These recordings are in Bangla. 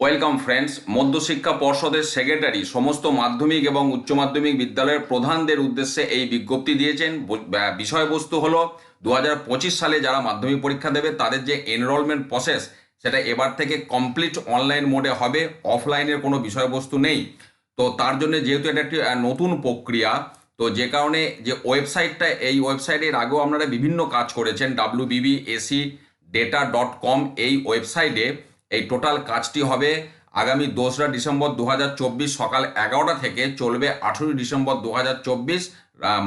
ওয়েলকাম ফ্রেন্ডস মধ্যশিক্ষা পর্ষদের সেক্রেটারি সমস্ত মাধ্যমিক এবং উচ্চ মাধ্যমিক বিদ্যালয়ের প্রধানদের উদ্দেশ্যে এই বিজ্ঞপ্তি দিয়েছেন। বিষয়বস্তু হলো দু হাজার পঁচিশ সালে যারা মাধ্যমিক পরীক্ষা দেবে, তাদের যে এনরোলমেন্ট প্রসেস সেটা এবার থেকে কমপ্লিট অনলাইন মোডে হবে অফলাইনের কোনো বিষয়বস্তু নেই। তো তার জন্য যেহেতু এটা একটি নতুন প্রক্রিয়া, তো যে কারণে যে ওয়েবসাইটটা, এই ওয়েবসাইটের আগেও আপনারা বিভিন্ন কাজ করেছেন। ডাব্লিউ বিবি এসি ডেটা ডট কম এই ওয়েবসাইটে এই টোটাল কাজটি হবে আগামী দোসরা ডিসেম্বর দু হাজার চব্বিশ সকাল এগারোটা থেকে চলবে আঠেরোই ডিসেম্বর দু হাজার চব্বিশ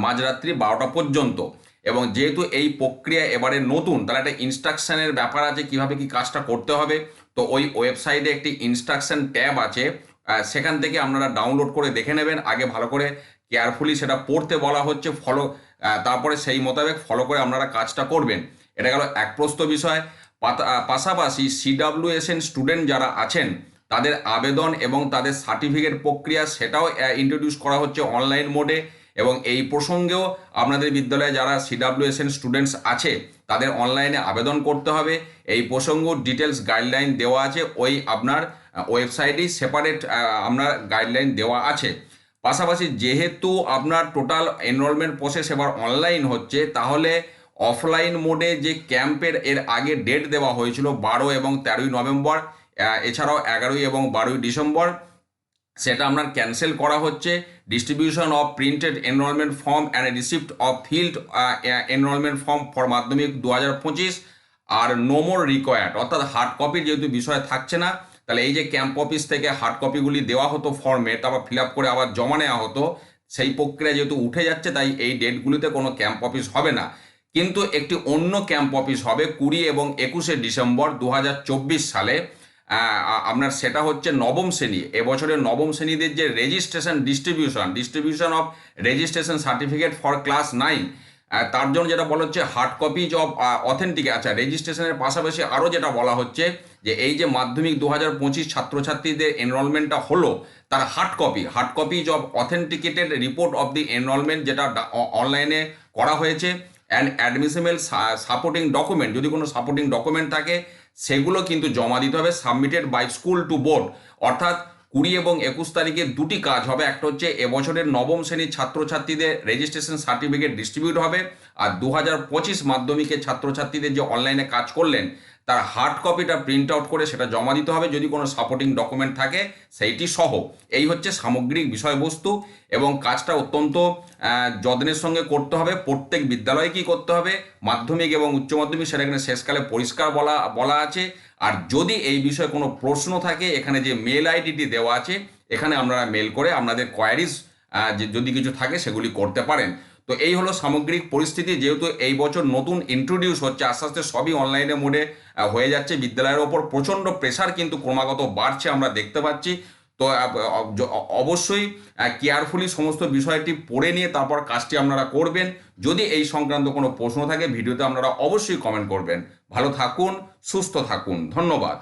মাঝরাত্রি বারোটা পর্যন্ত। এবং যেহেতু এই প্রক্রিয়া এবারে নতুন, তাহলে একটা ইনস্ট্রাকশানের ব্যাপার আছে কীভাবে কি কাজটা করতে হবে। তো ওই ওয়েবসাইটে একটি ইনস্ট্রাকশন ট্যাব আছে সেখান থেকে আপনারা ডাউনলোড করে দেখে নেবেন। আগে ভালো করে কেয়ারফুলি সেটা পড়তে বলা হচ্ছে ফলো তারপরে সেই মোতাবেক ফলো করে আপনারা কাজটা করবেন। এটা গেল এক প্রস্ত বিষয়। পাশাপাশি সিডাব্লিউএসএন স্টুডেন্ট যারা আছেন, তাদের আবেদন এবং তাদের সার্টিফিকেট প্রক্রিয়া সেটাও ইন্ট্রোডিউস করা হচ্ছে অনলাইন মোডে এবং এই প্রসঙ্গেও আপনাদের বিদ্যালয়ে যারা সিডাব্লিউএসএন স্টুডেন্টস আছে, তাদের অনলাইনে আবেদন করতে হবে। এই প্রসঙ্গ ডিটেলস গাইডলাইন দেওয়া আছে, ওই আপনার ওয়েবসাইটেই সেপারেট আপনার গাইডলাইন দেওয়া আছে। পাশাপাশি যেহেতু আপনার টোটাল এনরোলমেন্ট প্রসেস এবার অনলাইন হচ্ছে, তাহলে অফলাইন মোডে যে ক্যাম্পের এর আগে ডেট দেওয়া হয়েছিল বারো এবং তেরোই নভেম্বর এছাড়াও এগারোই এবং বারোই ডিসেম্বর, সেটা আপনার ক্যান্সেল করা হচ্ছে। Distribution of printed enrollment form and receipt of filled enrollment form for Madhyamik দু হাজার পঁচিশ, আর নো মোর রিকোয়ার্ড অর্থাৎ হার্ড কপির যেহেতু বিষয় থাকছে না, তাহলে এই যে ক্যাম্প অফিস থেকে হার্ড কপিগুলি দেওয়া হতো ফর্মে তারপর ফিল করে আবার জমা নেওয়া হতো, সেই প্রক্রিয়া যেহেতু উঠে যাচ্ছে, তাই এই ডেটগুলিতে কোনো ক্যাম্প অফিস হবে না। কিন্তু একটি অন্য ক্যাম্প অফিস হবে কুড়ি এবং একুশে ডিসেম্বর দু হাজার চব্বিশ সালে। আপনার সেটা হচ্ছে নবম শ্রেণি। এবছরের নবম শ্রেণীদের যে registration distribution distribution of registration certificate for class nine তার জন্য যেটা বলা হচ্ছে হার্ড কপিজ অফ অথেন্টিক আচ্ছা রেজিস্ট্রেশনের পাশাপাশি আরও যেটা বলা হচ্ছে যে এই যে মাধ্যমিক দু হাজার পঁচিশ ছাত্রছাত্রীদের এনরোলমেন্টটা হলো, তার hard copy hard copies of authenticated report of the enrollment যেটা অনলাইনে করা হয়েছে। অ্যান্ড অ্যাডমিসেবল সাপোর্টিং ডকুমেন্ট, যদি কোনো সাপোর্টিং ডকুমেন্ট থাকে, সেগুলো কিন্তু জমা দিতে হবে, submitted by school to board. অর্থাৎ কুড়ি এবং একুশ তারিখে দুটি কাজ হবে, একটা হচ্ছে এবছরের নবম শ্রেণির ছাত্রছাত্রীদের রেজিস্ট্রেশন সার্টিফিকেট ডিস্ট্রিবিউট হবে, আর দু হাজার পঁচিশ মাধ্যমিকের ছাত্রছাত্রীদের যে অনলাইনে কাজ করলেন তার হার্ড কপিটা প্রিন্ট আউট করে সেটা জমা দিতে হবে যদি কোনো সাপোর্টিং ডকুমেন্ট থাকে সেইটি সহ। এই হচ্ছে সামগ্রিক বিষয়বস্তু এবং কাজটা অত্যন্ত যত্নের সঙ্গে করতে হবে। প্রত্যেক বিদ্যালয়ে কি করতে হবে? মাধ্যমিক এবং উচ্চ মাধ্যমিক সেটা এখানে শেষকালে পরিষ্কার বলা বলা আছে। আর যদি এই বিষয়ে কোনো প্রশ্ন থাকে, এখানে যে মেল আইডিটি দেওয়া আছে, এখানে আপনারা মেল করে আপনাদের কোয়ারিজ যদি কিছু থাকে সেগুলি করতে পারেন। তো এই হলো সামগ্রিক পরিস্থিতি, যেহেতু এই বছর নতুন ইন্ট্রোডিউস হচ্ছে, আস্তে আস্তে সবই অনলাইনে মোডে হয়ে যাচ্ছে। বিদ্যালয়ের ওপর প্রচণ্ড প্রেশার কিন্তু ক্রমাগত বাড়ছে, আমরা দেখতে পাচ্ছি। তো অবশ্যই কেয়ারফুলি সমস্ত বিষয়টি পড়ে নিয়ে তারপর কাজটি আপনারা করবেন। যদি এই সংক্রান্ত কোনো প্রশ্ন থাকে, ভিডিওতে আপনারা অবশ্যই কমেন্ট করবেন। ভালো থাকুন, সুস্থ থাকুন। ধন্যবাদ।